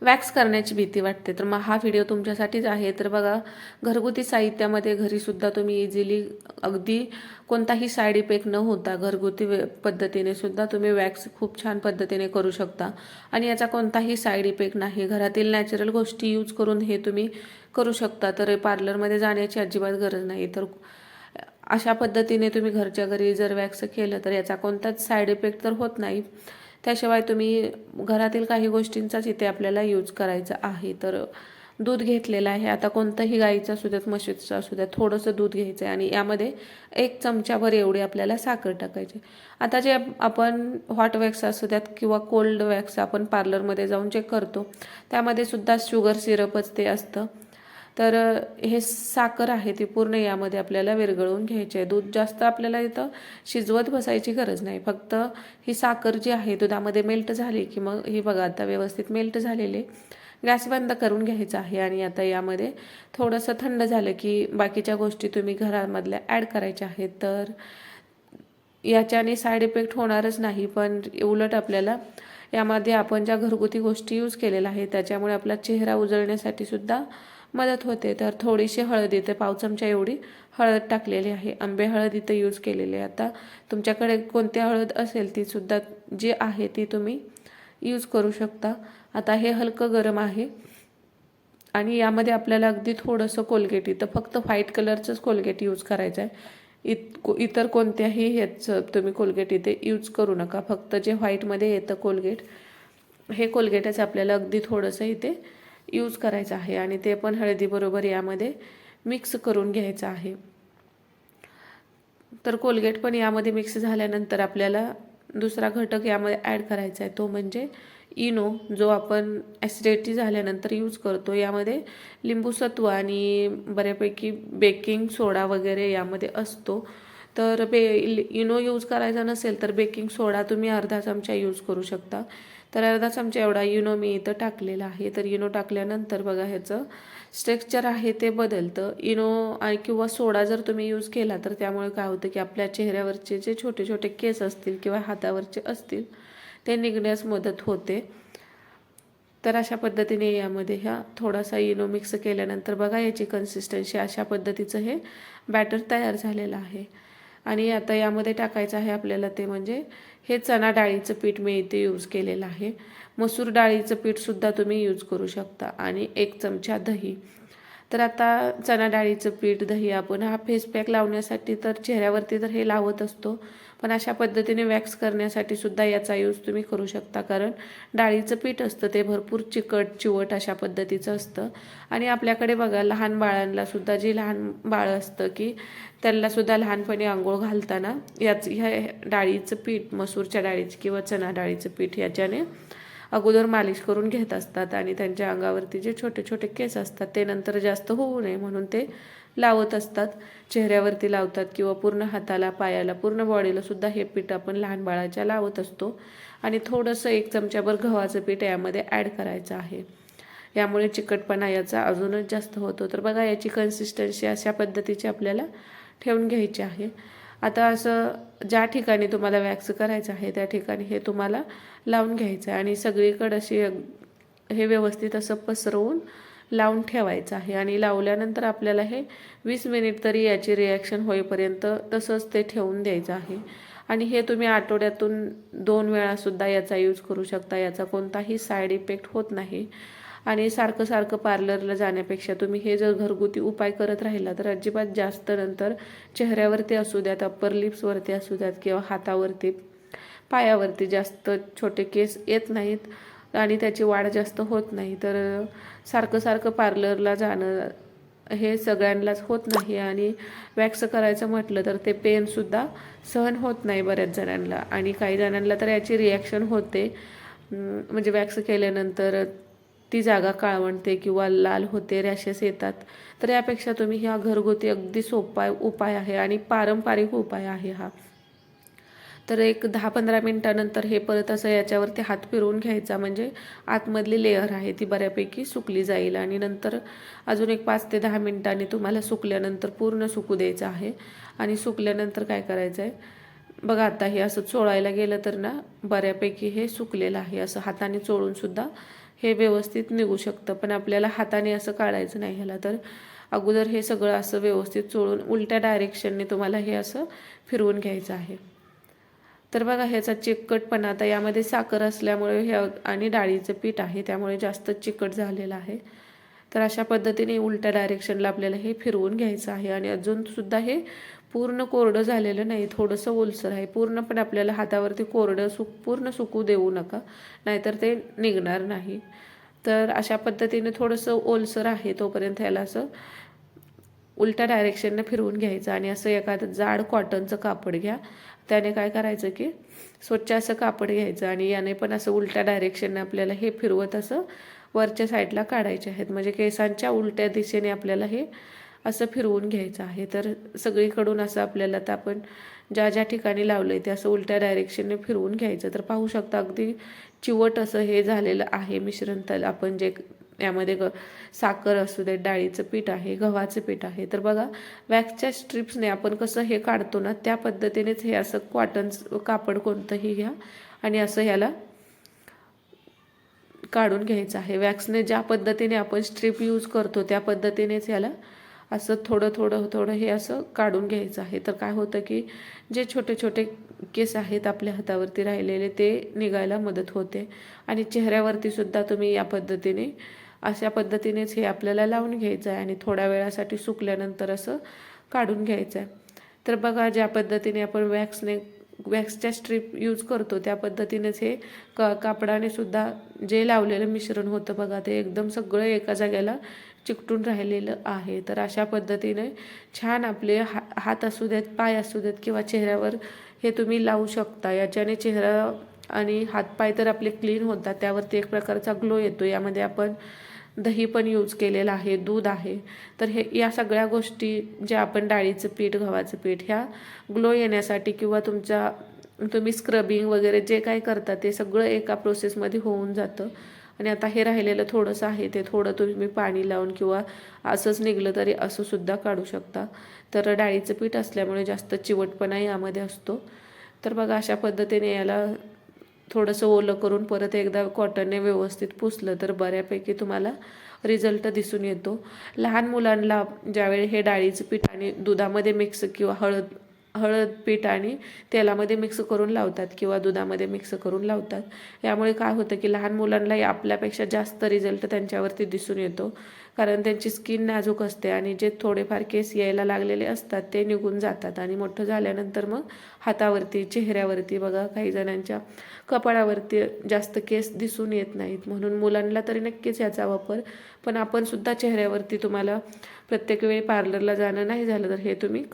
Wax करण्याची भीती वाटते. तर मग हा व्हिडिओ तुमच्यासाठीच आहे. तर बघा घरगुती साहित्यामध्ये घरीसुद्धा तुम्ही इझिली अगदी कोणताही साईड इफेक्ट न होता घरगुती वे- पद्धतीने सुद्धा तुम्ही वॅक्स खूप छान पद्धतीने करू शकता. आणि याचा कोणताही साईड इफेक्ट नाही. घरातील नॅचरल गोष्टी यूज करून हे तुम्ही करू शकता. तर पार्लरमध्ये जाण्याची अजिबात गरज नाही. तर अशा पद्धतीने तुम्ही घरच्या घरी जर वॅक्स केलं तर याचा कोणताच साईड इफेक्ट तर होत नाही. त्याशिवाय तुम्ही घरातील काही गोष्टींचाच इथे आपल्याला यूज करायचा आहे. तर दूध घेतलेलं आहे. आता कोणतंही गाईचं असू द्यात म्हशीचं असू द्यात थोडंसं दूध घ्यायचं आहे आणि यामध्ये एक चमच्याभर एवढी आपल्याला साखर टाकायची. आता जे आपण हॉट वॅक्स असू द्यात किंवा कोल्ड वॅक्स आपण पार्लरमध्ये जाऊन चेक करतो त्यामध्ये सुद्धा शुगर सिरपच ते असतं. तर हे साखर आहे ती पूर्ण यामध्ये आपल्याला विरघळवून घ्यायची आहे. दूध जास्त आपल्याला इथं शिजवत बसायची गरज नाही. फक्त ही साखर जी आहे दुधामध्ये मेल्ट झाली की मग ही बघा आता व्यवस्थित मेल्ट झालेली. गॅस बंद करून घ्यायचा आहे आणि आता यामध्ये थोडंसं थंड झालं की बाकीच्या गोष्टी तुम्ही घरामधल्या ॲड करायच्या आहेत. तर याच्याने साईड इफेक्ट होणारच नाही पण उलट आपल्याला यामध्ये आपण ज्या घरगुती गोष्टी यूज केलेल्या आहेत त्याच्यामुळे आपला चेहरा उजळण्यासाठी सुद्धा मदत होते. तर थोडीशी हळद इथे पाव चमचा एवढी हळद टाकलेली आहे. आंबे हळद इथं यूज केलेली आहे. आता तुमच्याकडे कोणती हळद असेल ती सुद्धा जी आहे ती तुम्ही यूज करू शकता. आता हे हलकं गरम आहे. आणि यामध्ये आपल्याला अगदी थोडंसं कोलगेट इथं फक्त व्हाईट कलरचंच कोलगेट यूज करायचं आहे इत को- इतर कोणत्याही ह्याचं तुम्ही कोलगेट इथे यूज करू नका. फक्त जे व्हाईटमध्ये येतं कोलगेट हे कोलगेटच आपल्याला अगदी थोडंसं इथे यूज करायचं आहे आणि ते पण हळदीबरोबर यामध्ये मिक्स करून घ्यायचं आहे. तर कोलगेट पण यामध्ये मिक्स झाल्यानंतर आपल्याला दुसरा घटक यामध्ये ॲड करायचा आहे तो म्हणजे इनो जो आपण ॲसिडिटी झाल्यानंतर यूज करतो. यामध्ये लिंबूसत्व आणि बऱ्यापैकी बेकिंग सोडा वगैरे यामध्ये असतो. तर बे इनो यूज करायचा नसेल तर बेकिंग सोडा तुम्ही अर्धा चमचा यूज करू शकता. तर अर्धा चमचा एवढा युनो मी इथं टाकलेला आहे. तर इनो टाकल्यानंतर बघा ह्याचं स्ट्रक्चर आहे ते बदलतं. इनो किंवा सोडा जर तुम्ही यूज केला तर त्यामुळे काय होतं की आपल्या चेहऱ्यावरचे जे छोटे छोटे केस असतील किंवा हातावरचे असतील ते निघण्यास मदत होते. तर अशा पद्धतीने यामध्ये ह्या थोडासा इनो मिक्स केल्यानंतर बघा याची कन्सिस्टन्सी अशा पद्धतीचं हे बॅटर तयार झालेलं आहे. आणि आता यामध्ये टाकायचं आहे आपल्याला ते म्हणजे हे चणा डाळीचं पीठ मी इथे यूज केलेलं आहे. मसूर डाळीचं पीठसुद्धा तुम्ही यूज करू शकता. आणि एक चमचा दही. तर आता चणा डाळीचं पीठ दही आपण हा फेस पॅक लावण्यासाठी तर चेहऱ्यावरती तर हे लावत असतो. पण अशा पद्धतीने वॅक्स करण्यासाठी सुद्धा याचा यूज तुम्ही करू शकता. कारण डाळीचं पीठ असतं ते भरपूर चिकट चिवट अशा पद्धतीचं असतं. आणि आपल्याकडे बघा लहान बाळांना सुद्धा जी लहान बाळ असतं की त्यांना सुद्धा लहानपणी आंघोळ घालताना याच ह्या डाळीचं पीठ मसूरच्या डाळीचं किंवा चणा डाळीचं पीठ याच्याने अगोदर मालिश करून घेत असतात आणि त्यांच्या अंगावरती जे छोटे छोटे केस असतात ते नंतर जास्त होऊ नये म्हणून ते लावत असतात. चेहऱ्यावरती लावतात किंवा पूर्ण हाताला पायाला पूर्ण बॉडीला सुद्धा हे पीठ आपण लहान बाळाच्या लावत असतो. आणि थोडंसं एक चमच्याभर गव्हाचं पीठ यामध्ये ॲड करायचं आहे. यामुळे चिकटपणा याचा अजूनच जास्त होतो. तर बघा याची कन्सिस्टन्सी अशा पद्धतीची आपल्याला ठेवून घ्यायची आहे. आता असं ज्या ठिकाणी तुम्हाला वॅक्स करायचं आहे त्या ठिकाणी हे तुम्हाला लावून घ्यायचं आहे. आणि सगळीकडं अशी हे व्यवस्थित असं पसरवून लावून ठेवायचं आहे. आणि लावल्यानंतर आपल्याला हे वीस मिनिट तरी याची रिॲक्शन होईपर्यंत तसंच ते ठेवून द्यायचं आहे. आणि हे तुम्ही आठवड्यातून दोन वेळासुद्धा याचा यूज करू शकता. याचा कोणताही साईड इफेक्ट होत नाही. आणि सारखं सारखं पार्लरला जाण्यापेक्षा तुम्ही हे जर घरगुती उपाय करत राहिला तर अजिबात जास्त नंतर चेहऱ्यावरती असू द्यात अप्पर लिप्सवरती असू द्यात किंवा हातावरती पायावरती जास्त छोटे केस येत नाहीत आणि त्याची वाढ जास्त होत नाही. तर सारखं सारखं पार्लरला जाणं हे सगळ्यांनाच होत नाही आणि वॅक्स करायचं म्हटलं तर ते पेनसुद्धा सहन होत नाही बऱ्याच जणांना. आणि काही जणांना तर याची रिॲक्शन होते. म्हणजे वॅक्स केल्यानंतर ती जागा काळवणते किंवा लाल होते रॅशेस येतात. तर यापेक्षा तुम्ही ह्या घरगुती अगदी सोपा उपाय आहे आणि पारंपरिक उपाय आहे हा. तर एक दहा पंधरा मिनटानंतर हे परत असं याच्यावरती हात फिरवून घ्यायचा म्हणजे आतमधली लेअर आहे ती बऱ्यापैकी सुकली जाईल आणि नंतर अजून एक पाच ते दहा मिनटांनी तुम्हाला सुकल्यानंतर पूर्ण सुकू द्यायचं आहे. आणि सुकल्यानंतर काय करायचं आहे बघा आता हे असं चोळायला गेलं तर ना बऱ्यापैकी हे सुकलेलं आहे. असं हाताने चोळूनसुद्धा हे व्यवस्थित निघू शकतं. पण आपल्याला हाताने असं काढायचं नाही ह्याला. तर अगोदर हे सगळं असं व्यवस्थित चोळून उलट्या डायरेक्शनने तुम्हाला हे असं फिरवून घ्यायचं आहे. तर बघा ह्याचा चिकटपणा आता यामध्ये साखर असल्यामुळे हे आणि डाळीचं पीठ आहे त्यामुळे जास्त चिकट झालेलं आहे. तर अशा पद्धतीने उलट्या डायरेक्शनला आपल्याला हे फिरवून घ्यायचं आहे. आणि अजूनसुद्धा हे पूर्ण कोरडं झालेलं नाही थोडंसं ओलसर आहे. पूर्ण पण आपल्याला हातावरती कोरडं सुक पूर्ण सुकू देऊ नका नाहीतर ते निघणार नाही. तर अशा पद्धतीने थोडंसं ओलसर आहे तोपर्यंत ह्याला असं उलट्या डायरेक्शननं फिरवून घ्यायचं. आणि असं एखादं जाड कॉटनचं कापड घ्या. त्याने काय करायचं की स्वच्छ असं कापड घ्यायचं. आणि याने पण असं उलट्या डायरेक्शननं आपल्याला हे फिरवत असं वरच्या साईडला काढायचे आहेत. म्हणजे केसांच्या उलट्या दिशेने आपल्याला हे असं फिरवून घ्यायचं आहे. तर सगळीकडून असं आपल्याला तर आपण ज्या ज्या ठिकाणी लावलं आहे ते असं उलट्या डायरेक्शनने फिरवून घ्यायचं. तर पाहू शकता अगदी चिवट असं हे झालेलं आहे मिश्रण. तर आपण जे यामध्ये ग साखर असू दे डाळीचं पीठ आहे गव्हाचं पीठ आहे. तर बघा वॅक्सच्या स्ट्रिप्सने आपण कसं हे काढतो ना त्या पद्धतीनेच हे असं कॉटन कापड कोणतंही घ्या आणि असं ह्याला काढून घ्यायचं आहे. वॅक्सने ज्या पद्धतीने आपण स्ट्रीप यूज करतो त्या पद्धतीनेच याला असं थोडं थोडं थोडं हे असं काढून घ्यायचं आहे. तर काय होतं की जे छोटे छोटे केस आहेत आपल्या हातावरती राहिलेले ते निघायला मदत होते. आणि चेहऱ्यावरती सुद्धा तुम्ही या पद्धतीने अशा पद्धतीनेच हे आपल्याला लावून घ्यायचं आहे. आणि थोड्या वेळासाठी सुकल्यानंतर असं काढून घ्यायचं आहे. तर बघा ज्या पद्धतीने आपण वॅक्सने वॅक्सच्या स्ट्रीप यूज करतो. त्या पद्धतीनेच हे क कापडाने सुद्धा जे लावलेलं मिश्रण होतं बघा ते एकदम सगळं एका जाग्याला चिकटून राहिलेलं आहे. तर अशा पद्धतीने छान आपले हा हात असू देत पाय असू देत किंवा चेहऱ्यावर हे तुम्ही लावू शकता. याच्याने चेहरा आणि हातपाय तर आपले क्लीन होतात. त्यावरती एक प्रकारचा ग्लो येतो. यामध्ये आपण दही पण यूज केलेलं आहे दूध आहे. तर हे या सगळ्या गोष्टी ज्या आपण डाळीचं पीठ गव्हाचं पीठ ह्या ग्लो येण्यासाठी किंवा तुमच्या तुम्ही स्क्रबिंग वगैरे जे काय करता ते सगळं एका प्रोसेसमध्ये होऊन जातं. आणि आता हे राहिलेलं थोडंसं आहे ते थोडं तुम्ही पाणी लावून किंवा असंच निघलं तरी असं सुद्धा काढू शकता. तर डाळीचं पीठ असल्यामुळे जास्त चिवटपणा यामध्ये असतो. तर बघा अशा पद्धतीने याला थोडंसं ओलं करून परत एकदा कॉटनने व्यवस्थित पुसलं तर बऱ्यापैकी तुम्हाला रिझल्ट दिसून येतो. लहान मुलांना ज्यावेळी हे डाळीचं पीठ आणि दुधामध्ये मिक्स किंवा हळद हळद पीठ आणि तेलामध्ये मिक्स करून लावतात किंवा दुधामध्ये मिक्स करून लावतात. यामुळे काय होतं की लहान मुलांनाही आपल्यापेक्षा जास्त रिझल्ट त्यांच्यावरती दिसून येतो. कारण त्यांची स्किन नाजूक असते आणि जे थोडेफार केस यायला लागलेले असतात ते निघून जातात आणि मोठं झाल्यानंतर मग हातावरती चेहऱ्यावरती बघा काही जणांच्या कपाळावरती जास्त केस दिसून येत नाहीत. म्हणून मुलांना तरी नक्कीच याचा वापर. पण आपण सुद्धा चेहऱ्यावरती तुम्हाला प्रत्येक वेळी पार्लरला जाणं नाही झालं तर हे तुम्ही